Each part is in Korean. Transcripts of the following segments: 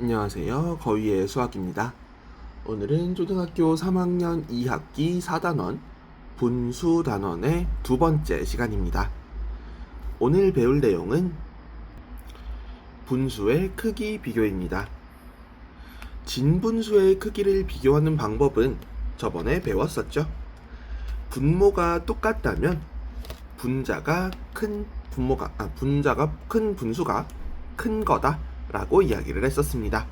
안녕하세요. 거위의 수학입니다. 오늘은 초등학교 3학년 2학기 4단원 분수 단원의 두 번째 시간입니다. 오늘 배울 내용은 분수의 크기 비교입니다. 진분수의 크기를 비교하는 방법은 저번에 배웠었죠. 분모가 똑같다면 분자가 큰 분모가 아, 분자가 큰 분수가 큰 거다 라고 이야기를 했었습니다.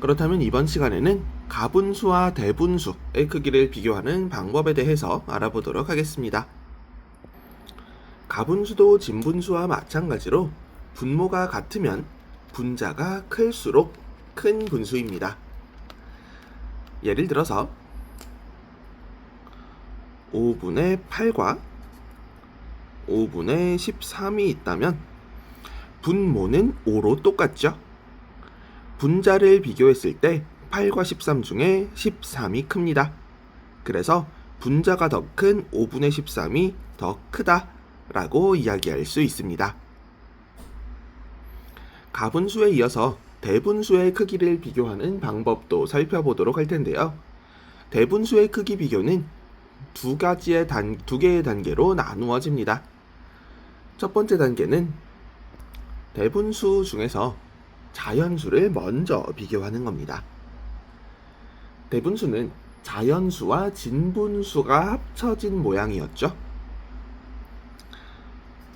그렇다면 이번 시간에는 가분수와 대분수의 크기를 비교하는 방법에 대해서 알아보도록 하겠습니다. 가분수도 진분수와 마찬가지로 분모가 같으면 분자가 클수록 큰 분수입니다. 예를 들어서 5분의 8과 5분의 13이 있다면 분모는 5로 똑같죠. 분자를 비교했을 때 8과 13 중에 13이 큽니다. 그래서 분자가 더 큰 5분의 13이 더 크다 라고 이야기할 수 있습니다. 가분수에 이어서 대분수의 크기를 비교하는 방법도 살펴보도록 할 텐데요. 대분수의 크기 비교는 두 가지의 단, 두 개의 단계로 나누어집니다. 첫 번째 단계는 대분수 중에서 자연수를 먼저 비교하는 겁니다. 대분수는 자연수와 진분수가 합쳐진 모양이었죠.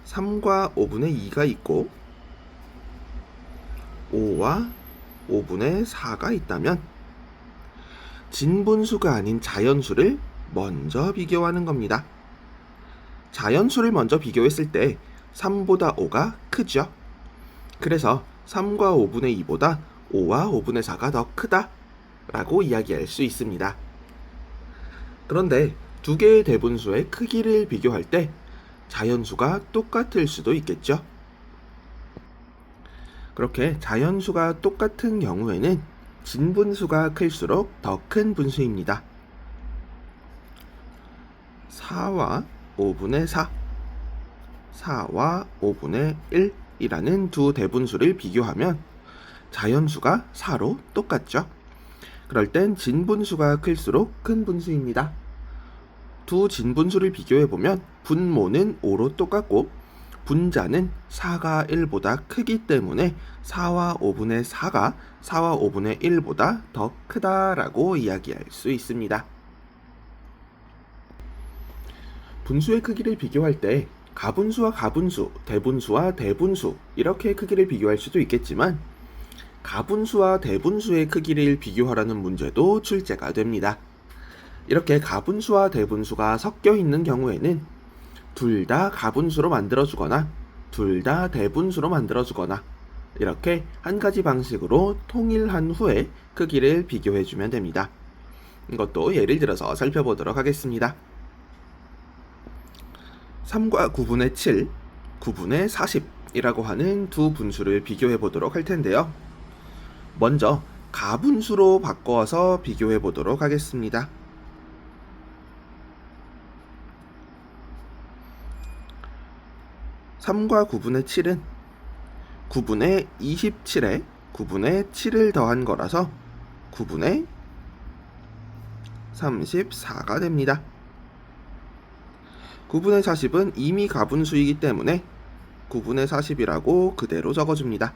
3과 5분의 2가 있고 5와 5분의 4가 있다면 진분수가 아닌 자연수를 먼저 비교하는 겁니다. 자연수를 먼저 비교했을 때 3보다 5가 크죠. 그래서 3과 5분의 2보다 5와 5분의 4가 더 크다 라고 이야기할 수 있습니다. 그런데 두 개의 대분수의 크기를 비교할 때 자연수가 똑같을 수도 있겠죠. 그렇게 자연수가 똑같은 경우에는 진분수가 클수록 더 큰 분수입니다. 4와 5분의 4, 4와 5분의 1 이라는 두 대분수를 비교하면 자연수가 4로 똑같죠. 그럴 땐 진분수가 클수록 큰 분수입니다. 두 진분수를 비교해 보면 분모는 5로 똑같고 분자는 4가 1보다 크기 때문에 4와 5분의 4가 4와 5분의 1보다 더 크다라고 이야기할 수 있습니다. 분수의 크기를 비교할 때 가분수와 가분수, 대분수와 대분수 이렇게 크기를 비교할 수도 있겠지만 가분수와 대분수의 크기를 비교하라는 문제도 출제가 됩니다. 이렇게 가분수와 대분수가 섞여 있는 경우에는 둘 다 가분수로 만들어주거나 둘 다 대분수로 만들어주거나 이렇게 한 가지 방식으로 통일한 후에 크기를 비교해주면 됩니다. 이것도 예를 들어서 살펴보도록 하겠습니다. 3과 9분의 7, 9분의 40이라고 하는 두 분수를 비교해 보도록 할 텐데요. 먼저 가분수로 바꿔서 비교해 보도록 하겠습니다. (3과 9분의 7은) 9분의 27에 9분의 7을 더한 거라서 9분의 34가 됩니다. 9분의 40은 이미 가분 수이기 때문에 9분의 40이라고 그대로 적어줍니다.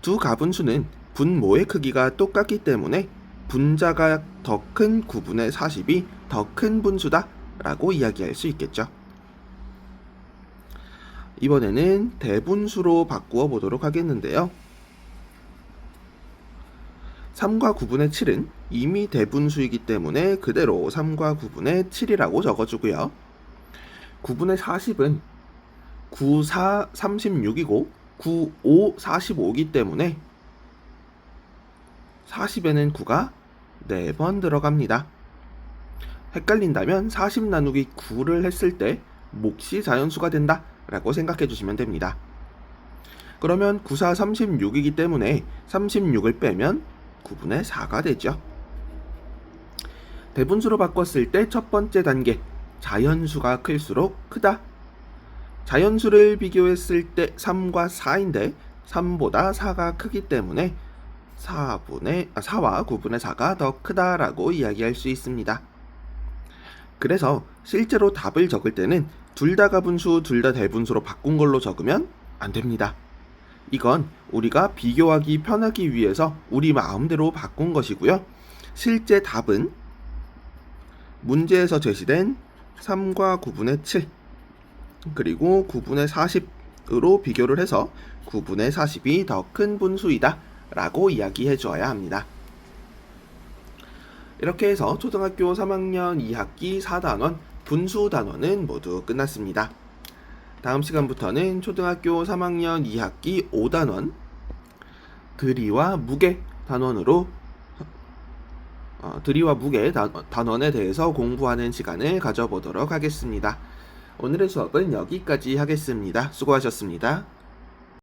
두 가분수는 분모의 크기가 똑같기 때문에 분자가 더 큰 9분의 40이 더 큰 분수다 라고 이야기할 수 있겠죠. 이번에는 대분수로 바꾸어 보도록 하겠는데요. 3과 9분의 7은 이미 대분수이기 때문에 그대로 3과 9분의 7이라고 적어주고요. 9분의 40은 9, 4, 36이고 9, 5, 45이기 때문에 40에는 9가 4번 들어갑니다. 헷갈린다면 40 나누기 9를 했을 때 몫이 자연수가 된다 라고 생각해 주시면 됩니다. 그러면 9, 4, 36이기 때문에 36을 빼면 9분의 4가 되죠. 대분수로 바꿨을 때 첫 번째 단계 자연수가 클수록 크다. 자연수를 비교했을 때 3과 4인데 3보다 4가 크기 때문에 4분의, 아, 4와 9분의 4가 더 크다라고 이야기할 수 있습니다. 그래서 실제로 답을 적을 때는 둘 다 가분수, 둘 다 대분수로 바꾼 걸로 적으면 안 됩니다. 이건 우리가 비교하기 편하기 위해서 우리 마음대로 바꾼 것이고요. 실제 답은 문제에서 제시된 3과 9분의 7 그리고 9분의 40으로 비교를 해서 9분의 40이 더 큰 분수이다 라고 이야기해 주어야 합니다. 이렇게 해서 초등학교 3학년 2학기 4단원 분수 단원은 모두 끝났습니다. 다음 시간부터는 초등학교 3학년 2학기 5단원 들이와 무게 단원으로 어, 들이와 무게 단- 단원에 대해서 공부하는 시간을 가져보도록 하겠습니다. 오늘의 수업은 여기까지 하겠습니다. 수고하셨습니다.